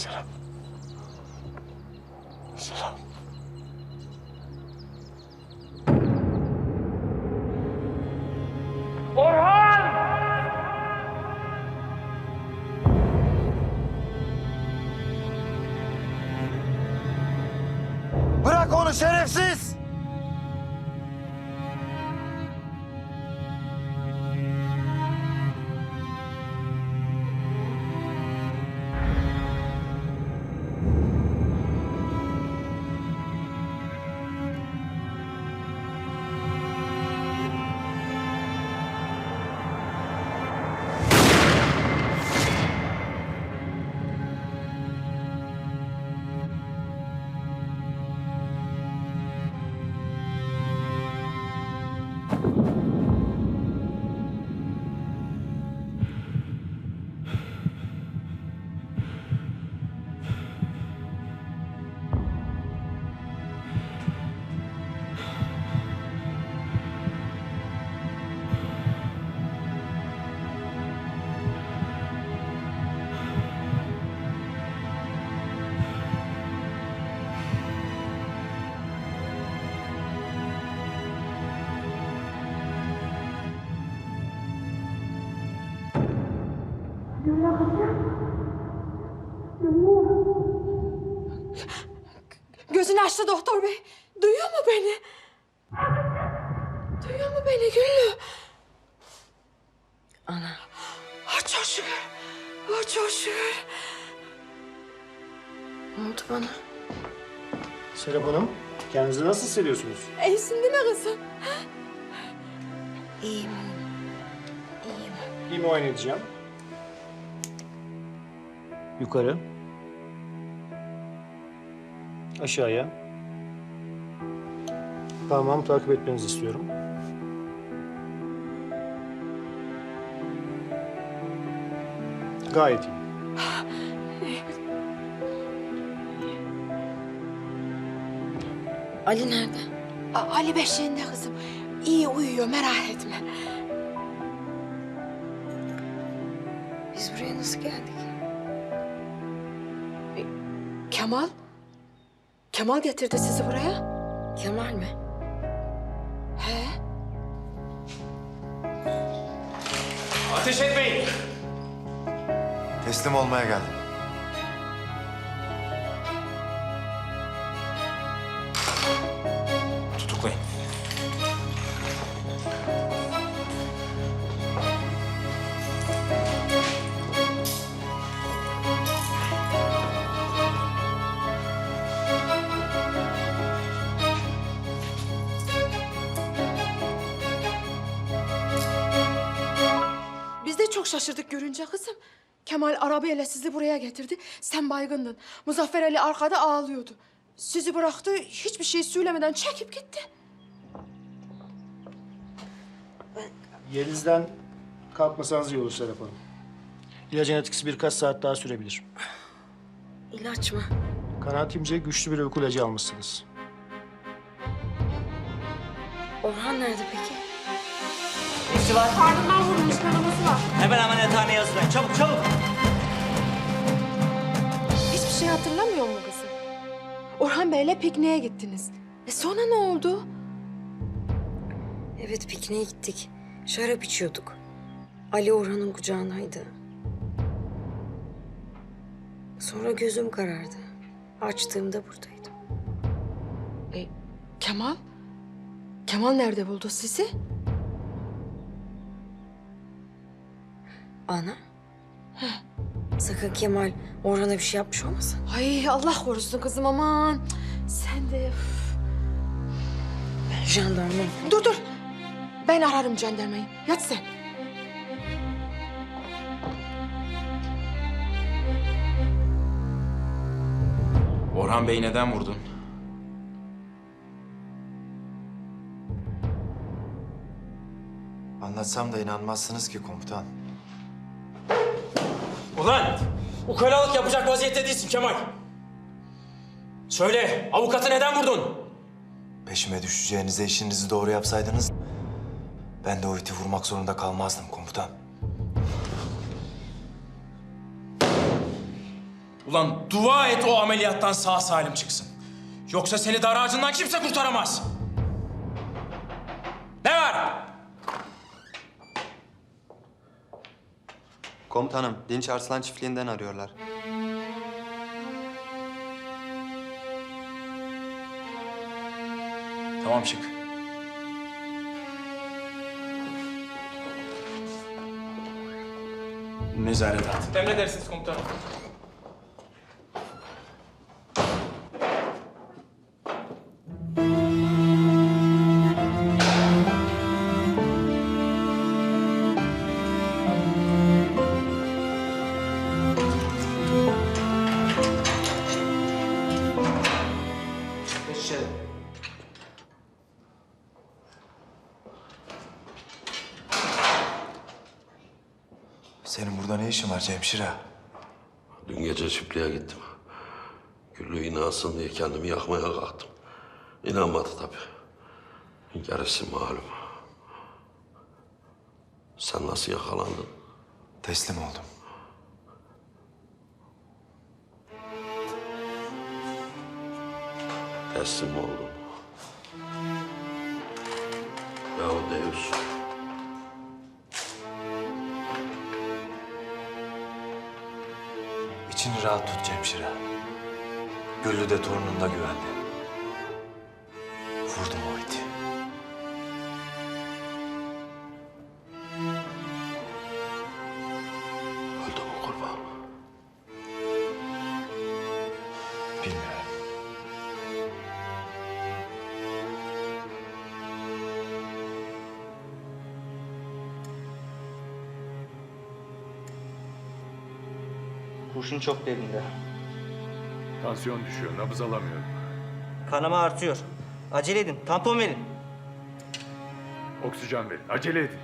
Selam. Selam. Orhan! Bırak onu şerefsiz! Gözünü açtı doktor bey. Duyuyor mu beni? Duyuyor mu beni Güllü? Ana. Ah, çok şükür. Ah, çok şükür. Ne oldu bana? Serap Hanım, kendinizi nasıl hissediyorsunuz? İyisin değil mi kızım? İyiyim. İyiyim. Bir muayene edeceğim. Yukarı. Aşağıya. Tamam, takip etmenizi istiyorum. Gayet iyi. Ali nerede? A- Ali beşiğinde kızım. İyi uyuyor merak etme. Biz buraya nasıl geldik? Kemal? Kemal getirdi sizi buraya. Kemal mi? He? Ateş etmeyin. Teslim olmaya geldim. Şaşırdık görünce kızım. Kemal arabayla sizi buraya getirdi. Sen baygındın. Muzaffer Ali arkada ağlıyordu. Sizi bıraktı, hiçbir şey söylemeden çekip gitti. Yerinizden kalkmasanız iyi olur Serap Hanım. İlacın etkisi birkaç saat daha sürebilir. İlaç mı? Kanaatimce güçlü bir uyku ilacı almışsınız. Orhan nerede peki? Nesi var? Karnından vurulmuş kanaması var. Hemen ameliyathaneye hazırlayın. Çabuk çabuk. Hiçbir şey hatırlamıyor mu kızım? Orhan Bey'le pikniğe gittiniz. E sonra ne oldu? Evet pikniğe gittik. Şarap içiyorduk. Ali Orhan'ın kucağındaydı. Sonra gözüm karardı. Açtığımda buradaydım. E, Kemal? Kemal nerede buldu sizi? Ana? Sakın Kemal Orhan'a bir şey yapmış olmasın? Ay Allah korusun kızım aman. Sen de... üf. Jandarma. Dur dur. Ben ararım jandarmayı. Yat sen. Orhan Bey'i neden vurdun? Anlatsam da inanmazsınız ki komutan. Ulan! Ukalalık yapacak vaziyette değilsin Kemal. Söyle, avukatı neden vurdun? Peşime düşeceğinize işinizi doğru yapsaydınız... ...ben de o iti vurmak zorunda kalmazdım komutan. Ulan dua et o ameliyattan sağ salim çıksın. Yoksa seni dar ağacından kimse kurtaramaz. Komutanım, Dinç Arslan çiftliğinden arıyorlar. Tamam çık. Nezaret at. Emredersiniz komutanım. İşin var Cemşire? Dün gece çiftliğe gittim. Güllü inansın diye kendimi yakmaya kalktım. İnanmadı tabii. Gerisi malum. Sen nasıl yakalandın? Teslim oldum. Teslim oldun. Yahu Deus. Rahat tut Cemşire. Güllü de torunun da güvende. Kurşun çok derinde. Tansiyon düşüyor, nabız alamıyorum. Kanama artıyor. Acele edin. Tampon verin. Oksijen verin, acele edin.